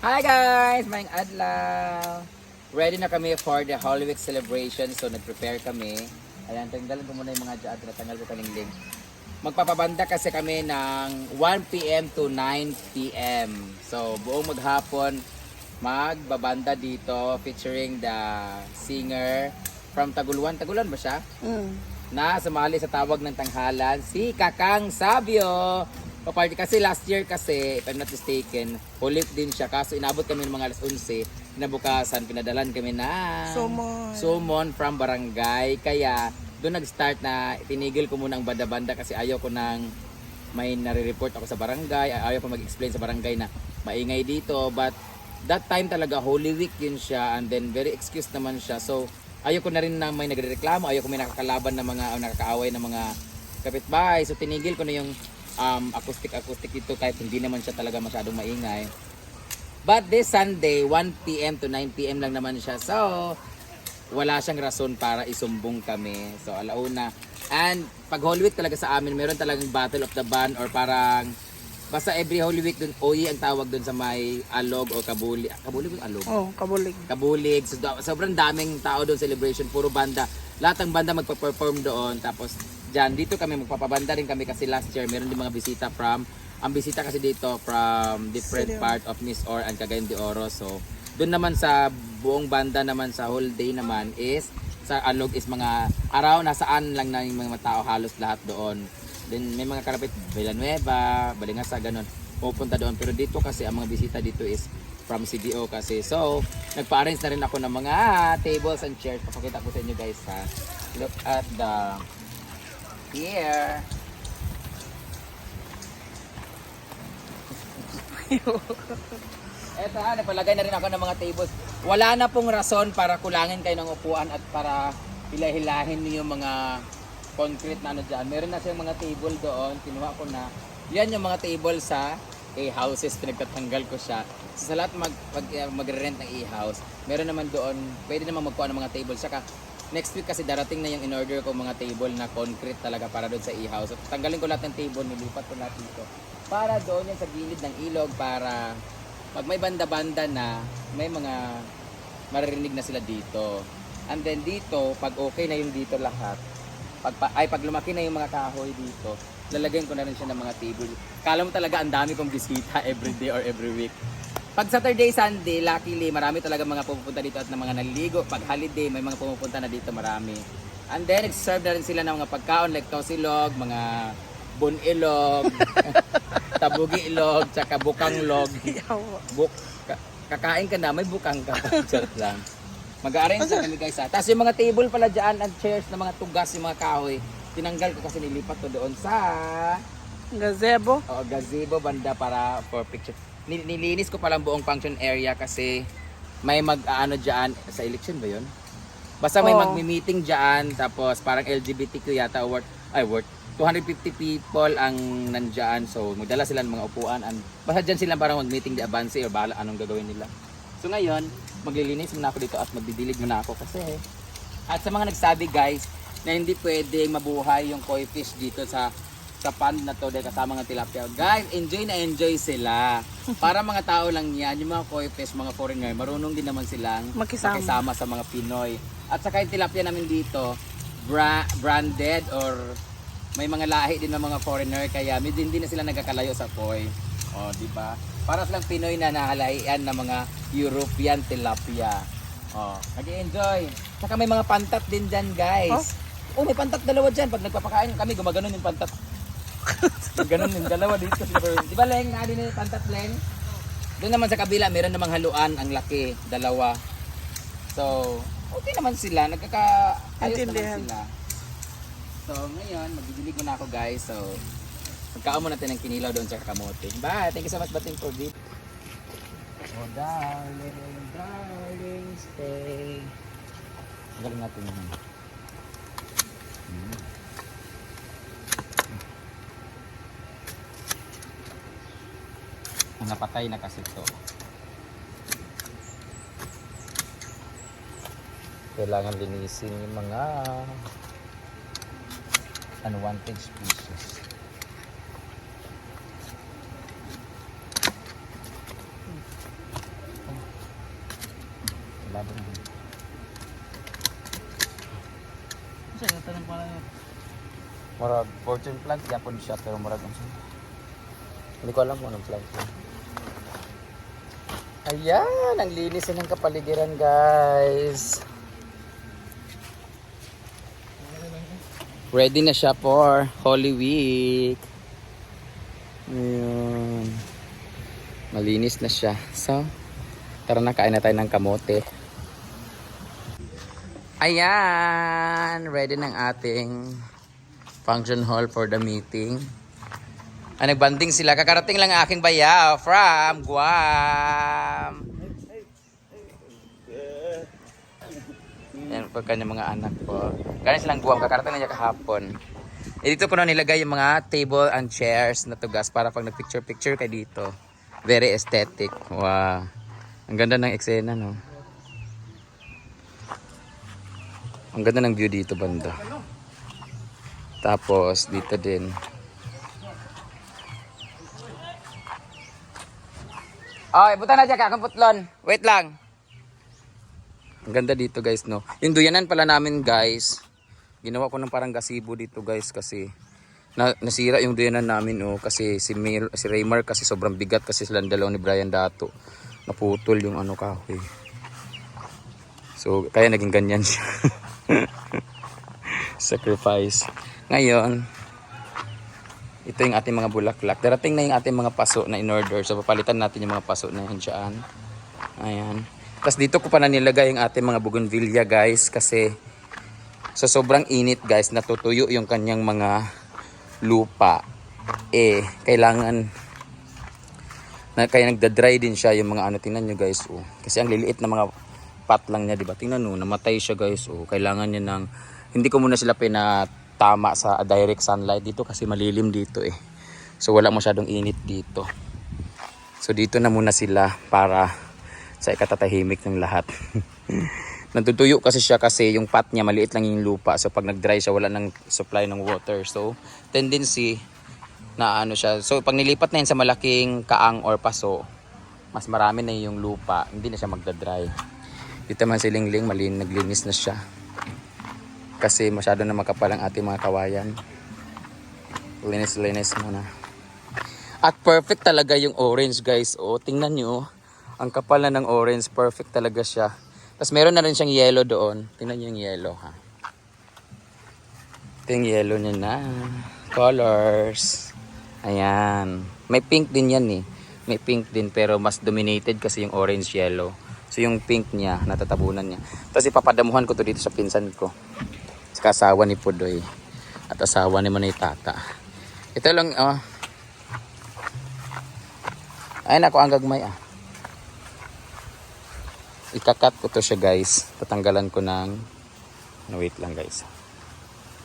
Hi guys! Mayang adlaw! Ready na kami for the Holy Week celebration. So nag-prepare kami. Ayan, tanggalan ko muna yung mga dyan. Tanggal ko kalingling. Magpapabanda kasi kami ng 1pm to 9pm. So buong maghapon, magbabanda dito featuring the singer from Taguluan. Taguluan ba siya? Mm. na sumali sa tawag ng tanghalan si Kakang Sabio. Paparty kasi last year kasi, if I'm not mistaken, hulit din siya. Kaso inabot kami ng mga alas 11, kinabukasan, pinadalan kami na Sumon. sumon from barangay. Kaya doon nag-start na tinigil ko muna ang banda-banda kasi ayaw ko nang may nare-report ako sa barangay. Ayaw ko mag-explain sa barangay na maingay dito. But that time talaga, Holy Week yun siya. And then very excuse naman siya. So, ayaw ko na rin na may nagrereklamo. Ayaw ko may nakakalaban ng mga, o nakakaaway ng mga kapitbahay. So, tinigil ko na yung um, acoustic-acoustic dito kahit hindi naman siya talaga masyadong maingay. But this Sunday, 1 p.m. to 9 p.m. lang naman siya. So, wala siyang rason para isumbong kami. So, alauna. And pag Holy Week talaga sa amin, meron talagang Battle of the Band or parang basta every Holy Week dun, OI ang tawag dun sa may alog o kabuli. Kabuli ba yung alog? Oh, kabulig. Kabulig. So, sobrang daming tao doon celebration. Puro banda. Lahat ng banda magpa-perform doon. Tapos dyan, dito kami magpapabanda rin kami kasi last year meron din mga bisita from ang bisita kasi dito from different City. part of Miss Or and Cagayan de Oro. So, doon naman sa buong banda naman sa whole day naman is sa alog is mga araw nasaan lang na yung mga tao halos lahat doon. Then may mga karapit Villanueva, Balingasa, ganun. Pupunta doon. Pero dito kasi ang mga bisita dito is from CDO kasi. So, nagpa-arrange na rin ako ng mga tables and chairs. Papakita ko sa inyo guys ha. Look at the here. Eto ha, nagpalagay na rin ako ng mga tables. Wala na pong rason para kulangin kayo ng upuan at para hilahilahin niyo yung mga concrete na ano dyan. Meron na siyang mga table doon. Kinuha ko na. Yan yung mga table sa A-houses. Pinagtatanggal ko siya. So, sa lahat mag, pag, uh, magre-rent ng A-house, meron naman doon, pwede naman magkuha ng mga table. Saka, next week kasi darating na yung in-order ko mga table na concrete talaga para doon sa A-house. So, tanggalin ko lahat ng table, nilipat ko lahat dito. Para doon yan sa gilid ng ilog para pag may banda-banda na, may mga maririnig na sila dito. And then dito, pag okay na yung dito lahat, pag, pa- ay pag lumaki na yung mga kahoy dito, lalagyan ko na rin siya ng mga table. Kala mo talaga ang dami kong bisita every day or every week. Pag Saturday, Sunday, luckily, marami talaga mga pupunta dito at ng mga naliligo. Pag holiday, may mga pumupunta na dito marami. And then, serve na rin sila ng mga pagkaon like tosilog, mga bunilog, tabugilog, tsaka bukanglog. Buk, ka- kakain ka na, may bukang ka. Charot lang. Mag-arrange na kami guys ha. Tapos yung mga table pala dyan, and chairs na mga tugas, yung mga kahoy, tinanggal ko kasi nilipat ko doon sa Gazebo. oh, gazebo banda para for picture. Nil- Nilinis ko palang buong function area kasi may mag-ano dyan, sa election ba yun? Basta may Oo. magmi-meeting dyan, tapos parang LGBTQ yata, worth, ay worth, 250 people ang nandyan. So, magdala sila ng mga upuan. And, basta dyan sila parang mag-meeting di Avance or bahala anong gagawin nila. So, ngayon, maglilinis muna ako dito at magdidilig muna ako kasi. At sa mga nagsabi guys, na hindi pwede mabuhay yung koi fish dito sa sa pond na to dahil kasama ng tilapia. Guys, enjoy na enjoy sila. Para mga tao lang yan, yung mga koi fish, mga foreigner, marunong din naman silang Makisama. makisama sa mga Pinoy. At saka yung tilapia namin dito, bra- branded or may mga lahi din ng mga foreigner kaya medyo hindi na sila nagkakalayo sa koi. O, di ba? Para silang Pinoy na nahalayan ng mga European tilapia. O, nag-enjoy. Saka may mga pantat din dyan, guys. Oh, may pantat dalawa dyan. Pag nagpapakain kami, gumaganon yung pantat. Ganon yung dalawa dito. Di ba, Leng? Na yung pantat, Leng? Doon naman sa kabila, meron namang haluan. Ang laki. Dalawa. So, okay naman sila. Nagkaka-ayos naman sila. So, ngayon, magdidilig muna ako, guys. So, magkaon muna natin ng kinilaw doon sa kamote. Bye! Thank you so much, Bating, for this. Oh, darling, darling, stay. Magaling natin yun. Mga patay na kasi to. Kailangan linisin yung mga unwanted species. masyado na. Sa'yo, tanong pala yun. Murag fortune plant, yapon siya, pero murag ang Hindi ko alam kung anong plant yun. Ayan, ang linis ng kapaligiran guys. Ready na siya for Holy Week. Ayan. Malinis na siya. So, tara na kain na tayo ng kamote. Ayan, ready ng ating function hall for the meeting. Ah, nagbanding sila. Kakarating lang ang aking bayaw from Guam. Yan po kanyang mga anak po. Galing silang Guam. Kakarating na niya kahapon. Eh, dito ko na nilagay yung mga table and chairs na tugas para pag nag-picture-picture kay dito. Very aesthetic. Wow. Ang ganda ng eksena, no? Ang ganda ng view dito, banda. Tapos, dito din. Ay, buta na dyan ka, akong. Wait lang. Ang ganda dito guys, no? Yung duyanan pala namin guys. Ginawa ko ng parang gasibo dito guys kasi na, nasira yung duyanan namin oh kasi si Mir, si Raymar kasi sobrang bigat kasi silang dalawa ni Brian Dato. Naputol yung ano kahoy. So, kaya naging ganyan siya. Sacrifice. Ngayon, ito yung ating mga bulaklak. Darating na yung ating mga paso na in order. So, papalitan natin yung mga paso na yan dyan. Ayan. Tapos dito ko pa na nilagay yung ating mga bougainvillea guys. Kasi sa sobrang init guys, natutuyo yung kanyang mga lupa. Eh, kailangan na kaya nagda-dry din siya yung mga ano tingnan nyo guys oh. Kasi ang liliit na mga pot lang niya, di ba? Tingnan nyo, namatay siya guys oh. Kailangan niya ng hindi ko muna sila pinatama sa direct sunlight dito kasi malilim dito eh. So wala masyadong init dito. So dito na muna sila para sa ikatatahimik ng lahat. Natutuyo kasi siya kasi yung pot niya maliit lang yung lupa. So pag nag-dry siya wala nang supply ng water. So tendency na ano siya. So pag nilipat na yun sa malaking kaang or paso, mas marami na yung lupa. Hindi na siya magda-dry. Dito man si Lingling, malin naglinis na siya. Kasi masyado na makapal ang ating mga kawayan. Linis-linis muna. At perfect talaga yung orange guys. O, tingnan nyo. oh. Ang kapal na ng orange. Perfect talaga siya. Tapos meron na rin siyang yellow doon. Tingnan nyo yung yellow ha. Ito yung yellow niya na. Colors. Ayan. May pink din yan eh. May pink din pero mas dominated kasi yung orange yellow. So yung pink niya, natatabunan niya. Tapos ipapadamuhan ko to dito sa pinsan ko. Sa asawa ni Pudoy. At asawa ni Manay Tata. Ito lang, oh. Ay, nako, ang gagmay ah. Ikakat ko to siya guys. Tatanggalan ko ng... No, wait lang guys.